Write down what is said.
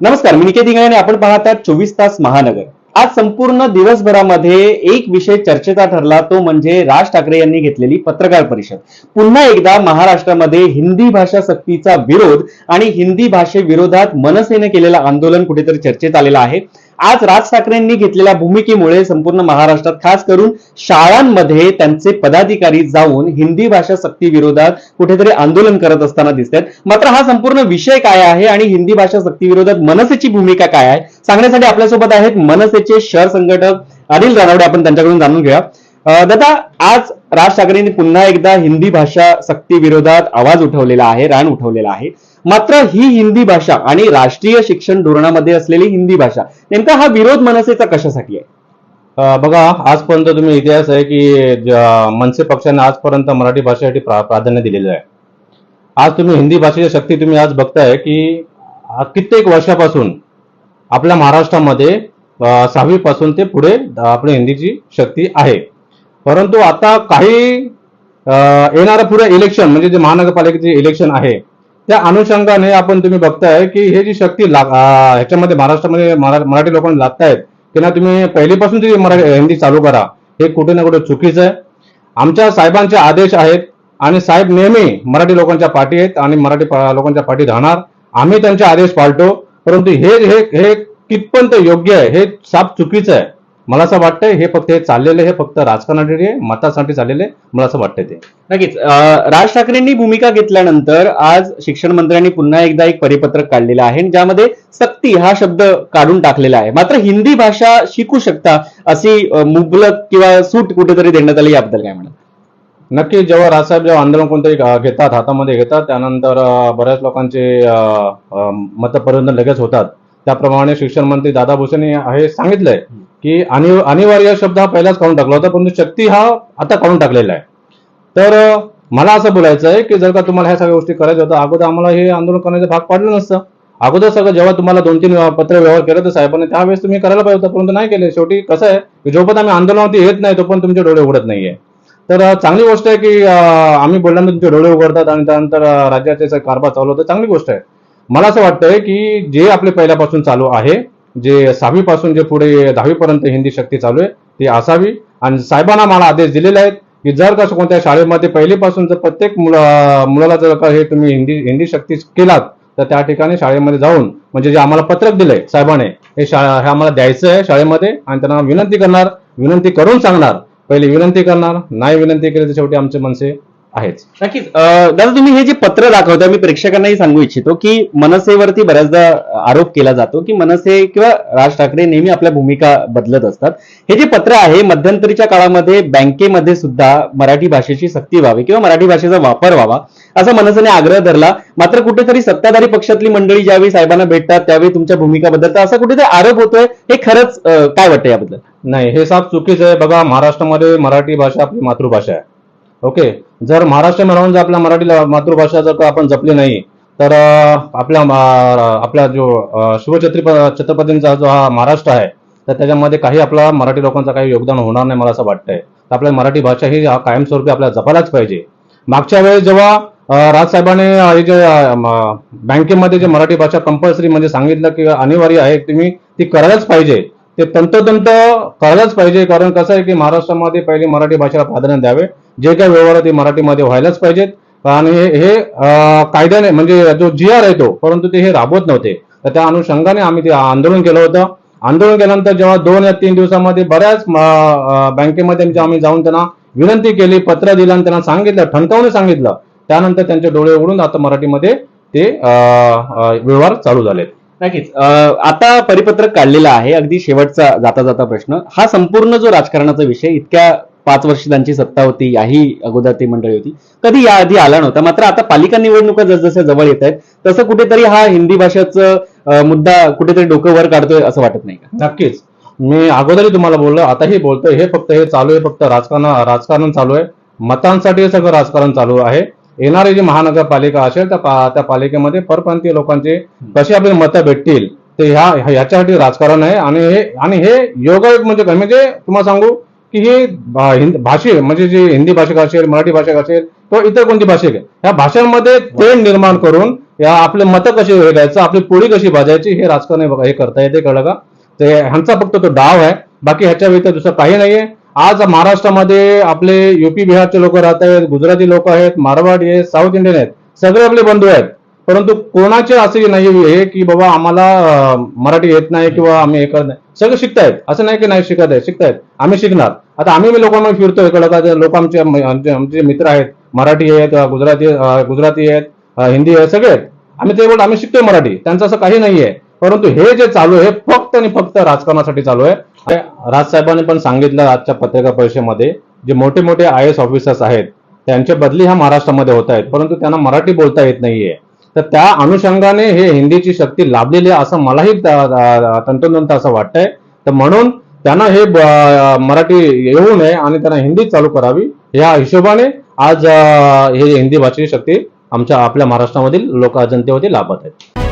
नमस्कार मी निकेत इंगळे आपण पाहत आहात चोवीस तास महानगर. आज संपूर्ण दिवसभरामध्ये एक विषय चर्चेचा ठरला तो म्हणजे राज ठाकरे यांनी घेतलेली पत्रकार परिषद. पुन्हा एकदा महाराष्ट्रामध्ये हिंदी भाषा सक्तीचा विरोध आणि हिंदी भाषेविरोधात मनसेने केलेलं आंदोलन कुठेतरी चर्चेत आलेलं आहे. आज राज ठाकरेंनी घेतलेल्या भूमिकेमुळे संपूर्ण महाराष्ट्रात खास करून शाळांमध्ये त्यांचे पदाधिकारी जाऊन हिंदी भाषा सक्ती विरोधात कुठेतरी आंदोलन करत असताना दिसत आहेत मात्र हा संपूर्ण विषय काय आहे आणि हिंदी भाषा सक्ती विरोधात मनसेची भूमिका काय आहे? सांगण्यासाठी आपल्यासोबत आहेत मनसेचे शहर संघटक अनिल रानवडे. आपण त्यांच्याकडून जाणून घेऊया. अं, दादा आज राज ठाकरेंनी पुन्हा एकदा हिंदी भाषा सक्ती विरोधात आवाज उठवलेला आहे रान उठवलेला आहे. मात्र ही हिंदी भाषा आणि राष्ट्रीय शिक्षण धोरणामध्ये असलेली हिंदी भाषा नेमका हा विरोध मनसेचा कशासाठी आहे? बघा आजपर्यंत तुम्ही इतिहास आहे की मनसे पक्षाने आजपर्यंत मराठी भाषेसाठी प्रा- प्राधान्य दिलेलं आहे. आज तुम्ही हिंदी भाषेची शक्ती तुम्ही आज बघताय की कित्येक वर्षापासून आपल्या महाराष्ट्रामध्ये सहावीपासून ते पुढे आपली हिंदीची शक्ती आहे. परंतु आता काही येणारं पुढे इलेक्शन म्हणजे जे महानगरपालिकेचे इलेक्शन आहे त्या अनुषंगाने आपण तुम्ही बघताय की हे जी शक्ती ह्याच्यामध्ये महाराष्ट्रामध्ये मराठी लोकांना लागतायत त्यांना तुम्ही पहिलीपासून ती मराठी हिंदी चालू करा. हे कुठे ना कुठे चुकीचं आहे. आमच्या साहेबांचे आदेश आहेत आणि साहेब नेहमी मराठी लोकांच्या पाठी आहेत आणि मराठी लोकांच्या पाठी राहणार. आम्ही त्यांचे आदेश पाळतो. परंतु हे हे हे कितपर्यंत योग्य आहे हे साफ चुकीचं आहे. मला असं वाटतंय हे फक्त हे चाललेलं हे फक्त राजकारणासाठी आहे मतासाठी चाललेलं मला असं वाटतंय ते. नक्कीच. राज ठाकरेंनी भूमिका घेतल्यानंतर आज शिक्षण मंत्र्यांनी पुन्हा एकदा एक परिपत्रक काढलेलं आहे ज्यामध्ये सक्ती हा शब्द काढून टाकलेला आहे. मात्र हिंदी भाषा शिकू शकता अशी मुबलक किंवा सूट कुठेतरी देण्यात आली याबद्दल काय म्हणा नक्की जेव्हा राजसाहेब जेव्हा आंदोलन कोणतरी घेतात हातामध्ये घेतात त्यानंतर बऱ्याच लोकांचे मतपरिवर्तन लगेच होतात. त्याप्रमाणे शिक्षण मंत्री दादा भुसेने हे सांगितलंय की अनिवार्य शब्द हा पहिलाच काढून टाकला होता परंतु शक्ती हा आता काढून टाकलेला आहे. तर मला असं बोलायचं आहे की जर का तुम्हाला ह्या सगळ्या गोष्टी करायच्या होत्या अगोदर आम्हाला हे आंदोलन करण्याचा भाग पाडलं नसतं. अगोदर सगळं जेव्हा तुम्हाला दोन तीन पत्र व्यवहार केले तर साहेबांनी त्यावेळेस तुम्ही करायला पाहिजे होतं परंतु नाही केले. शेवटी कसं आहे की जोपर्यंत आम्ही आंदोलनावरती येत नाही तोपर्यंत तुमचे डोळे उघडत नाहीये. तर चांगली गोष्ट आहे की आम्ही बोलल्यानंतर तुमचे डोळे उघडतात आणि त्यानंतर राज्याचे कारभार चालू होतं चांगली गोष्ट आहे. मला असं वाटतंय की जे आपले पहिल्यापासून चालू आहे जे सहावीपासून जे पुढे दहावीपर्यंत हिंदी शक्ती चालू आहे ती असावी. आणि साहेबांना मला आदेश दिलेले आहेत की जर का कोणत्या शाळेमध्ये पहिलीपासून जर प्रत्येक मुला मुलाला जर का हे तुम्ही हिंदी हिंदी शक्ती केलात तर त्या ठिकाणी शाळेमध्ये जाऊन म्हणजे जे आम्हाला पत्रक दिलंय साहेबाने हे शाळा हे आम्हाला द्यायचं आहे शाळेमध्ये आणि त्यांना विनंती करणार विनंती करून सांगणार. पहिले विनंती करणार नाही विनंती केली तर शेवटी आमचे मनसे आहेच. नक्कीच. दादा तुम्ही हे जे पत्र दाखवता मी प्रेक्षकांनाही सांगू इच्छितो की मनसेवरती बऱ्याचदा आरोप केला जातो की मनसे किंवा राज ठाकरे नेहमी आपल्या भूमिका बदलत असतात. हे जे पत्र आहे मध्यंतरीच्या काळामध्ये बँकेमध्ये सुद्धा मराठी भाषेची सक्ती व्हावी किंवा मराठी भाषेचा वापर व्हावा असा मनसेने आग्रह धरला. मात्र कुठेतरी सत्ताधारी पक्षातली मंडळी ज्यावेळी साहेबांना भेटतात त्यावेळी तुमच्या भूमिका बदलतात असा कुठेतरी आरोप होतोय. हे खरंच काय वाटतं याबद्दल? नाही हे साफ चुकीचं आहे. बघा महाराष्ट्रामध्ये मराठी भाषा आपली मातृभाषा आहे. ओके. जर महाराष्ट्र राहून जर आपल्या मराठी मातृभाषा जर आपण जपली नाही तर अं, आपल्या आपला जो शिवछत्री छत्रपतींचा जो हा महाराष्ट्र आहे तर त्याच्यामध्ये काही आपला मराठी लोकांचं काही योगदान होणार नाही मला असं वाटतंय. तर आपल्या मराठी भाषा ही कायमस्वरूपी आपल्याला जपायलाच पाहिजे. मागच्या वेळेस जेव्हा राजसाहेबाने हे जे बँकेमध्ये जे मराठी भाषा कंपल्सरी म्हणजे सांगितलं की अनिवार्य आहे तुम्ही ती करायलाच पाहिजे. ते तंतोतंत करायलाच पाहिजे कारण कसं आहे की महाराष्ट्रामध्ये पहिले मराठी भाषेला प्राधान्य द्यावे. जे काही व्यवहार ते मराठीमध्ये व्हायलाच पाहिजेत. आणि हे हे, कायद्याने म्हणजे जो जी आर आहे तो परंतु ते हे राबवत नव्हते. तर त्या अनुषंगाने आम्ही ते आंदोलन केलं होतं. आंदोलन केल्यानंतर जेव्हा दोन या तीन दिवसामध्ये बऱ्याच बँकेमध्ये जे आम्ही जाऊन त्यांना विनंती केली पत्र दिलं आणि त्यांना सांगितलं ठणकावून सांगितलं. त्यानंतर त्यांचे डोळे उघडून आता मराठीमध्ये ते व्यवहार चालू झालेत. नक्कीच. आता परिपत्रक काढलेलं आहे. अगदी शेवटचा जाता जाता प्रश्न. हा संपूर्ण जो राजकारणाचा विषय इतक्या पाच वर्ष त्यांची सत्ता होती याही अगोदर ती मंडळी होती. कधी याआधी आला नव्हता. मात्र आता पालिका निवडणुका जसजशा जवळ येत आहेत तसं कुठेतरी हा हिंदी भाषेचा मुद्दा कुठेतरी डोकं वर काढतोय असं वाटत नाही का? नक्कीच. मी अगोदरही तुम्हाला बोललो आताही बोलतोय. हे फक्त हे चालू आहे. फक्त राजकारण राजकारण चालू आहे. मतांसाठी हे सगळं राजकारण चालू आहे. येणारी जी महानगरपालिका असेल तर त्या पालिकेमध्ये परप्रांतीय लोकांचे कशी आपली मतं भेटतील ते ह्या ह्याच्यासाठी राजकारण आहे. आणि हे आणि हे योगायोग म्हणजे काय? म्हणजे तुम्हाला सांगू की ही भाषे म्हणजे जे हिंदी भाषिक असेल मराठी भाषिक असेल किंवा इतर कोणती भाषिक आहे ह्या भाषांमध्ये तेढ निर्माण करून या आपले मतं कशी हे आपली पोळी कशी भाजायची हे राजकारण हे हे करता येते कळलं का? ते ह्यांचा फक्त तो डाव आहे. बाकी ह्याच्या व्यतिरिक्त दुसरं काही नाहीये. आज महाराष्ट्रामध्ये आपले युपी बिहारचे लोक राहत आहेत गुजराती लोक आहेत मारवाडी आहेत साऊथ इंडियन आहेत सगळे आपले बंधू आहेत. परंतु कोणाचे असे नाही हे की बाबा आम्हाला मराठी येत नाही किंवा आम्ही हे करत नाही. सगळे शिकतायत. असं नाही की नाही शिकत आहे शिकतायत. आम्ही शिकणार. आता आम्ही लोकांना लोकांमध्ये फिरतोय कळलं का लोक आमचे आमचे मित्र आहेत. मराठी आहेत गुजराती गुजराती आहेत हिंदी आहेत सगळे आहेत. आम्ही ते बोल आम्ही शिकतोय मराठी. त्यांचं असं काही नाही आहे परंतु हे जे चालू आहे फक्त आणि फक्त राजकारणासाठी चालू आहे. राजसाहेबांनी पण सांगितलं आजच्या पत्रकार परिषदेमध्ये जे मोठे मोठे आय एस ऑफिसर्स आहेत त्यांच्या बदली ह्या महाराष्ट्रामध्ये होत आहेत परंतु त्यांना मराठी बोलता येत नाहीये. तर त्या अनुषंगाने हे हिंदीची शक्ती लाभलेली आहे असं मलाही तंतोतंत असं वाटतंय. तर म्हणून त्यांना हे मराठी येऊ नये आणि त्यांना हिंदी चालू करावी या हिशोबाने आज हे हिंदी भाषेची शक्ती आमच्या आपल्या महाराष्ट्रामधील लोक जनतेवरती लाभत आहेत.